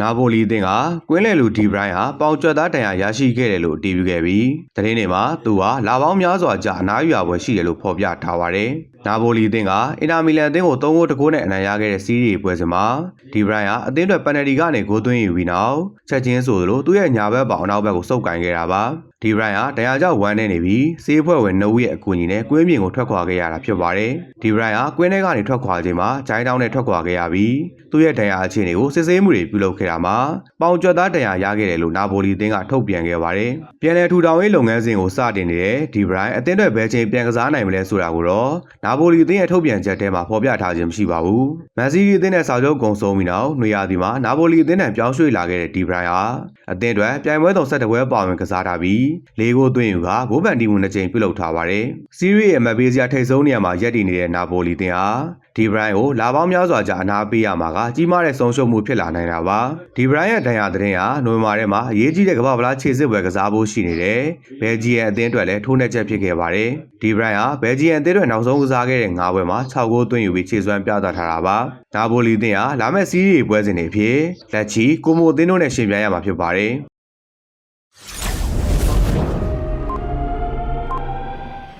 နာပိုလီအသင်းကကွင်းလယ်လူဒီဘရိုင်းဟာပေါင်ကျွတ်သားတန်ရာရရှိခဲ့တယ်လို့အတည်ပြုခဲ့ပြီးသတင်းတွေမှာသူဟာလာပေါင်းများစွာကြာအနားယူရပွဲရှိတယ်လို့ဖော်ပြထားပါတယ်။ နာပိုလီအသင်းကအင်တာမီလန်အသင်းကို3ဂိုးတကိုးနဲ့အနိုင်ရခဲ့တဲ့စီးရီးပွဲစဉ်မှာဒီဘရိုင်းဟာအသင်းအတွက်ပန်နယ်တီကနေဂိုးသွင်းယူပြီးနောက်ချက်ချင်းဆိုသလိုသူ့ရဲ့ညာဘက်ပေါင်အနောက်ဘက်ကိုစုပ်ကိုင်ခဲ့တာပါ။ဒီဘရိုင်းဟာတရားကြောက်ဝမ်းနေနေပြီးစေးဖွဲ့ဝင်နှုတ်ရဲ့အကူအညီနဲ့ကွင်းပြင်ကိုထွက်ခွာခဲ့ရတာဖြစ်ပါတယ်။ဒီဘရိုင်းဟာကွင်းထဲကနေထွက်ခွာချိန်မှာဂျိုင်းတောင်းနဲ့ထွက်ခွာခဲ့ရပြီးသူ့ရဲ့တရားအခြေအနေကိုစစ်ဆေးမှုတွေပြုလုပ်ခဲ့တာမှာပေါင်ကျွတ်သားတရားရခဲ့တယ်လို့နာပိုလီအသင်းကထုတ်ပြန်ခဲ့ပါတယ်။ပြန်လည်ထူထောင်ရေးလုပ်ငန်းစဉ်ကိုစတင်နေတဲ့ဒီဘရိုင်းအသင်းအတွက်ဘယ်ချိန်ပြန်ကစားနိုင်မလဲဆိုတာကိုတော့နာပိုလီအသင်းရဲ့ထုတ်ပြန်ချက်ထဲမှာဖော်ပြထားခြင်းမရှိပါဘူး။မန်စီးတီးအသင်းနဲ့စာချုပ်ကုန်ဆုံးပြီးနောက်နေရာဒီမှာနာပိုလီအသင်းနဲ့ပြောင်းရွှေ့လာခဲ့တဲ့ဒီဘရိုင်းဟာအသင်းအတွက်ပြိုင်ပွဲတော်ဆက်တပွဲပါဝင်ကစားထားပြီးလေးဂိုးသွင်းယူကဂိုးပန်တီမှုနှစ်ကြိမ်ပြုလုပ်ထားပါတယ်။စီးရီးရဲ့အမတ်ပေးစရာထိပ်ဆုံးနေရာမှာရပ်တည်နေတဲ့နာပိုလီအသင်းဟာဒီဘရိုင်းကိုလာပေါင်းများစွာကြာအနာပေးရမှာကကြီးမားတဲ့ဆုံးရှုံးမှုဖြစ်လာနိုင်တာပါဒီဘရိုင်းရဲ့ဒဏ်ရာသတင်းဟာနိုဝင်ဘာထဲမှာအရေးကြီးတဲ့ကမ္ဘာ့ဗလားခြေစစ်ပွဲကစားဖို့ရှိနေတယ်ဘယ်ဂျီယန်အသင်းအတွက်လည်းထိုးနှက်ချက်ဖြစ်ခဲ့ပါတယ်ဒီဘရိုင်းဟာဘယ်ဂျီယန်အသင်းအတွက်နောက်ဆုံးကစားခဲ့တဲ့၅ပွဲမှာ6ဂိုးသွင်းယူပြီးခြေစွမ်းပြသထားတာပါနာပိုလီအသင်းဟာလာမယ့်စီးရီးပွဲစဉ်တွေဖြစ်လက်ချီကိုမိုအသင်းတို့နဲ့ရှင်ပြိုင်ရမှာဖြစ်ပါတယ်